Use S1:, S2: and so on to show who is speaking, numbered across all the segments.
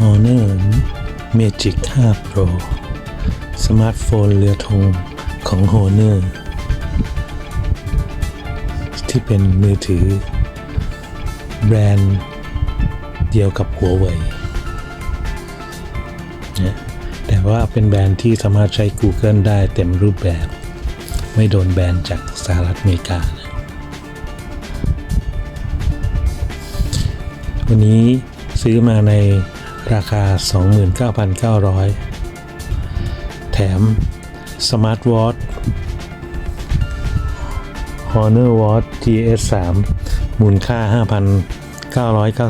S1: Honor Magic 5 Pro สมาร์ทโฟนเรือธงของ Honor ที่เป็นมือถือ แบรนด์เดียวกับหัวเว่ยนะแต่ว่าเป็นแบรนด์ที่สามารถใช้ Google ได้เต็มรูปแบบ ไม่โดนแบนจากสหรัฐอเมริกานะวันนี้ซื้อมาใน ราคา 29,900 แถม Smart Watch Honor Watch GS3 มูลค่า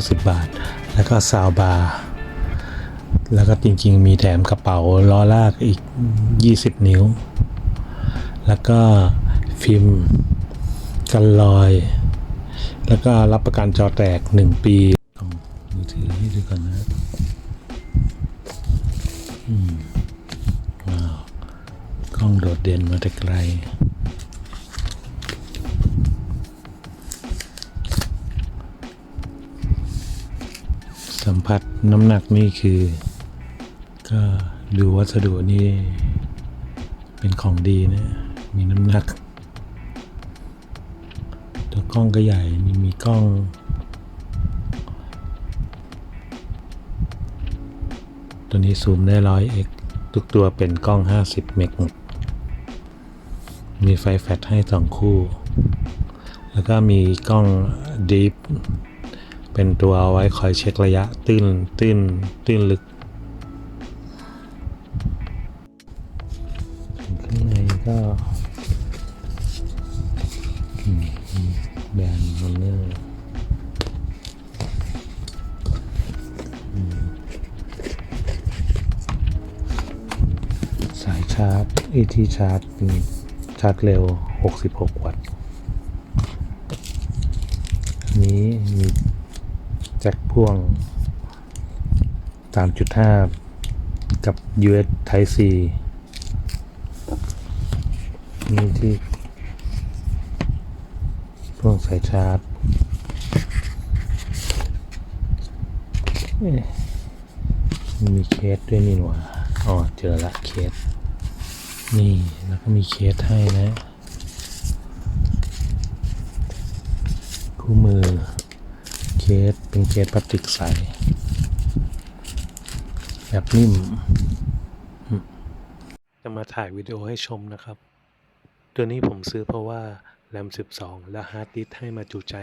S1: 5,990 บาท แล้วก็ซาวบาร์ แล้วก็จริงๆ มีแถมกระเป๋าล้อลากอีก 20 นิ้ว แล้วก็ฟิล์มกันรอย แล้วก็รับประกันจอแตก 1 ปี ก่อนนะอืมว้าวกล้องโดดเด่นมาแต่ไกลสัมผัสน้ำหนักนี่คือ ก็ดูวัสดุนี่เป็นของดีนะ มีน้ำหนัก ตัวกล้องก็ใหญ่มีมีกล้อง ตัวนี้ซูมได้ร้อยเอกทุกตัวเป็นกล้อง 50 เมกหมด มีไฟแฟลชให้สองคู่ แล้วก็มีกล้อง Deep เป็นตัวเอาไว้คอยเช็คระยะตื้นตื้นตื้นลึกข้างในก็แบนด์ฮอนเนอร์ สายชาร์จ AT ชาร์จชาร์จเร็ว 66 วัตต์นี้มีแจ็คพ่วง 3.5 กับ US Type C นี่ที่พ่วงสายชาร์จมีเคสด้วยนี่หว่าอ๋อ เจอละเคส นี่แล้วก็มีเคสให้นะ คู่มือ เคสเป็นเคสพลาสติกใส แบบนิ่ม จะมาถ่ายวิดีโอให้ชมนะครับ ตัวนี้ผมซื้อเพราะว่าแรม 12 และฮาร์ดดิสให้มาจุใจ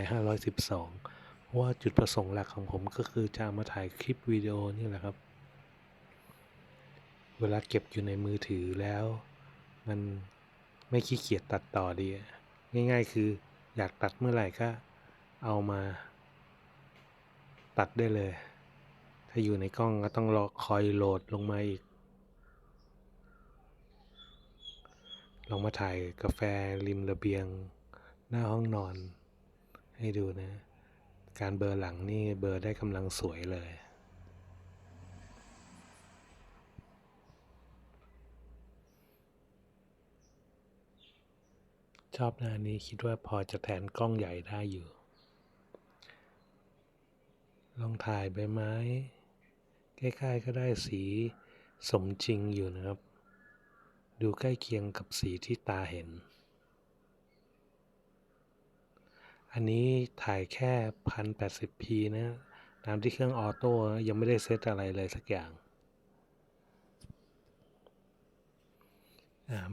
S1: 512 เพราะว่าจุดประสงค์หลักของผมก็คือจะมาถ่ายคลิปวิดีโอนี่แหละครับเวลาเก็บอยู่ในมือถือแล้ว มันไม่ขี้เกียจตัดต่อดี ง่ายๆคืออยากตัดเมื่อไหร่ก็เอามา ตัดได้เลย ถ้าอยู่ในกล้องก็ต้องรอคอยโหลดลงมาอีก ลองมาถ่ายกาแฟริมระเบียง หน้าห้องนอน ให้ดูนะ การเบอร์หลังนี่เบอร์ได้กำลังสวยเลย ชอบหน้านี้คิดว่าพอจะแทนกล้องใหญ่ได้อยู่ ลองถ่ายใบไม้ ใกล้ๆก็ได้สีสมจริงอยู่นะครับ ดูใกล้เคียงกับสีที่ตาเห็น อันนี้ถ่ายแค่พันแปดสิบพีนะตามที่เครื่องออโต้ยังไม่ได้เซตอะไรเลยสักอย่าง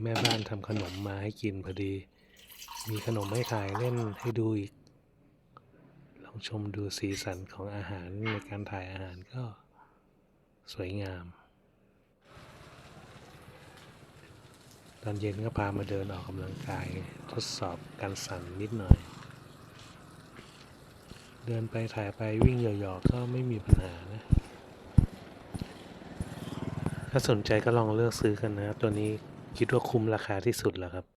S1: แม่บ้านทำขนมมาให้กินพอดี มีขนมให้ถ่ายเล่นให้ดูอีก ลองชมดูสีสันของอาหารในการถ่ายอาหารก็สวยงาม ตอนเย็นก็พามาเดินออกกำลังกายทดสอบการสั่นนิดหน่อย เดินไปถ่ายไปวิ่งหยอกๆก็ไม่มีปัญหานะถ้าสนใจก็ลองเลือกซื้อกันนะ ตัวนี้คิดว่าคุ้มราคาที่สุดแล้วครับ